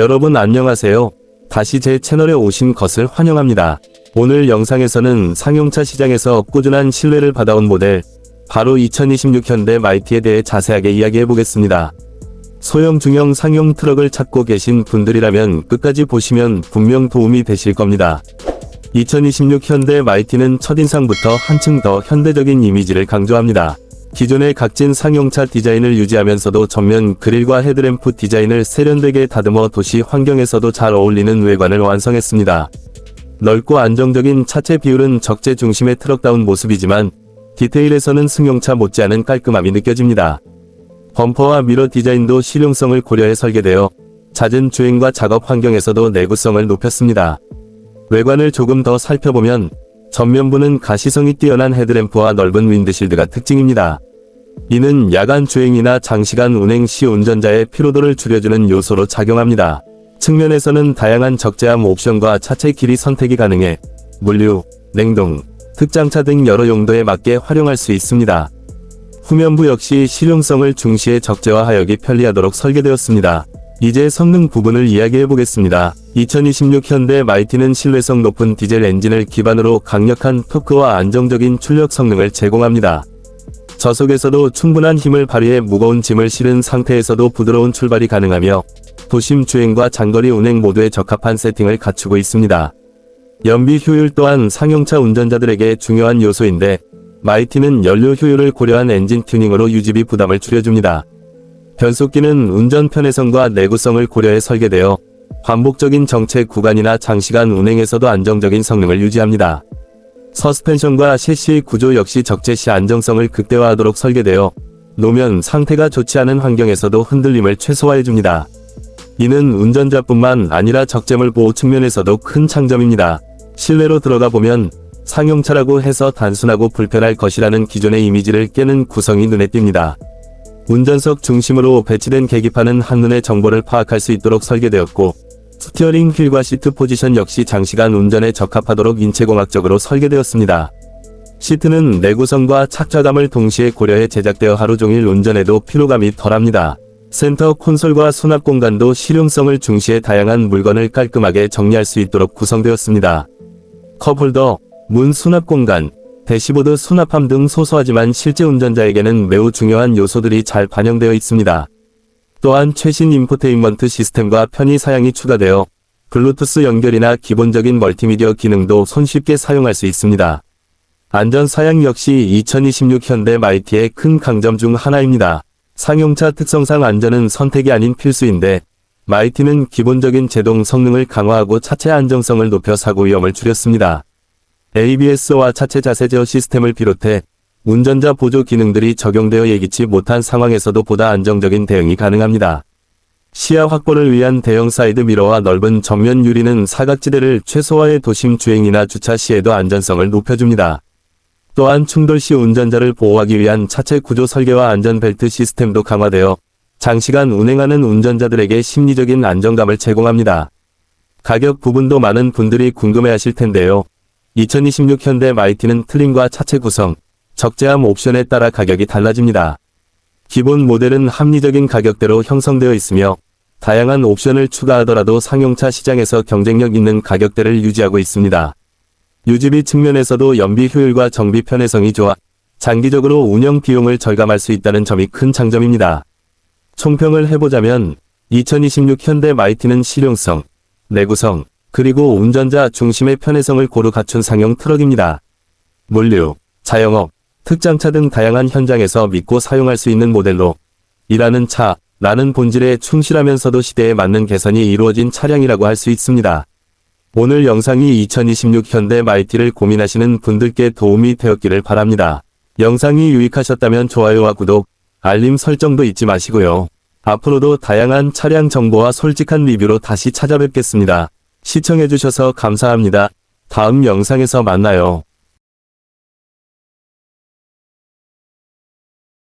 여러분 안녕하세요. 다시 제 채널에 오신 것을 환영합니다. 오늘 영상에서는 상용차 시장에서 꾸준한 신뢰를 받아온 모델, 바로 2026 현대 마이티에 대해 자세하게 이야기해 보겠습니다. 소형 중형 상용 트럭을 찾고 계신 분들이라면 끝까지 보시면 분명 도움이 되실 겁니다. 2026 현대 마이티는 첫인상부터 한층 더 현대적인 이미지를 강조합니다. 기존의 각진 상용차 디자인을 유지하면서도 전면 그릴과 헤드램프 디자인을 세련되게 다듬어 도시 환경에서도 잘 어울리는 외관을 완성했습니다. 넓고 안정적인 차체 비율은 적재 중심의 트럭다운 모습이지만 디테일에서는 승용차 못지않은 깔끔함이 느껴집니다. 범퍼와 미러 디자인도 실용성을 고려해 설계되어 잦은 주행과 작업 환경에서도 내구성을 높였습니다. 외관을 조금 더 살펴보면 전면부는 가시성이 뛰어난 헤드램프와 넓은 윈드실드가 특징입니다. 이는 야간 주행이나 장시간 운행 시 운전자의 피로도를 줄여주는 요소로 작용합니다. 측면에서는 다양한 적재함 옵션과 차체 길이 선택이 가능해 물류, 냉동, 특장차 등 여러 용도에 맞게 활용할 수 있습니다. 후면부 역시 실용성을 중시해 적재와 하역이 편리하도록 설계되었습니다. 이제 성능 부분을 이야기해 보겠습니다. 2026 현대 마이티는 신뢰성 높은 디젤 엔진을 기반으로 강력한 토크와 안정적인 출력 성능을 제공합니다. 저속에서도 충분한 힘을 발휘해 무거운 짐을 실은 상태에서도 부드러운 출발이 가능하며 도심 주행과 장거리 운행 모두에 적합한 세팅을 갖추고 있습니다. 연비 효율 또한 상용차 운전자들에게 중요한 요소인데 마이티는 연료 효율을 고려한 엔진 튜닝으로 유지비 부담을 줄여줍니다. 변속기는 운전 편의성과 내구성을 고려해 설계되어 반복적인 정체 구간이나 장시간 운행에서도 안정적인 성능을 유지합니다. 서스펜션과 셰시 구조 역시 적재시 안정성을 극대화하도록 설계되어 노면 상태가 좋지 않은 환경에서도 흔들림을 최소화해줍니다. 이는 운전자뿐만 아니라 적재물 보호 측면에서도 큰 장점입니다. 실내로 들어가 보면 상용차라고 해서 단순하고 불편할 것이라는 기존의 이미지를 깨는 구성이 눈에 띕니다. 운전석 중심으로 배치된 계기판은 한눈에 정보를 파악할 수 있도록 설계되었고 스티어링 휠과 시트 포지션 역시 장시간 운전에 적합하도록 인체공학적으로 설계되었습니다. 시트는 내구성과 착좌감을 동시에 고려해 제작되어 하루 종일 운전에도 피로감이 덜합니다. 센터 콘솔과 수납 공간도 실용성을 중시해 다양한 물건을 깔끔하게 정리할 수 있도록 구성되었습니다. 컵홀더, 문 수납 공간, 대시보드 수납함 등 소소하지만 실제 운전자에게는 매우 중요한 요소들이 잘 반영되어 있습니다. 또한 최신 인포테인먼트 시스템과 편의 사양이 추가되어 블루투스 연결이나 기본적인 멀티미디어 기능도 손쉽게 사용할 수 있습니다. 안전 사양 역시 2026 현대 마이티의 큰 강점 중 하나입니다. 상용차 특성상 안전은 선택이 아닌 필수인데 마이티는 기본적인 제동 성능을 강화하고 차체 안정성을 높여 사고 위험을 줄였습니다. ABS와 차체 자세 제어 시스템을 비롯해 운전자 보조 기능들이 적용되어 예기치 못한 상황에서도 보다 안정적인 대응이 가능합니다. 시야 확보를 위한 대형 사이드 미러와 넓은 정면 유리는 사각지대를 최소화해 도심 주행이나 주차 시에도 안전성을 높여줍니다. 또한 충돌 시 운전자를 보호하기 위한 차체 구조 설계와 안전벨트 시스템도 강화되어 장시간 운행하는 운전자들에게 심리적인 안정감을 제공합니다. 가격 부분도 많은 분들이 궁금해하실 텐데요. 2026 현대 마이티는 트림과 차체 구성, 적재함 옵션에 따라 가격이 달라집니다. 기본 모델은 합리적인 가격대로 형성되어 있으며 다양한 옵션을 추가하더라도 상용차 시장에서 경쟁력 있는 가격대를 유지하고 있습니다. 유지비 측면에서도 연비 효율과 정비 편의성이 좋아 장기적으로 운영 비용을 절감할 수 있다는 점이 큰 장점입니다. 총평을 해보자면 2026 현대 마이티는 실용성, 내구성, 그리고 운전자 중심의 편의성을 고루 갖춘 상용 트럭입니다. 물류, 자영업, 특장차 등 다양한 현장에서 믿고 사용할 수 있는 모델로 일하는 차, 라는 본질에 충실하면서도 시대에 맞는 개선이 이루어진 차량이라고 할 수 있습니다. 오늘 영상이 2026 현대 마이티를 고민하시는 분들께 도움이 되었기를 바랍니다. 영상이 유익하셨다면 좋아요와 구독, 알림 설정도 잊지 마시고요. 앞으로도 다양한 차량 정보와 솔직한 리뷰로 다시 찾아뵙겠습니다. 시청해주셔서 감사합니다. 다음 영상에서 만나요.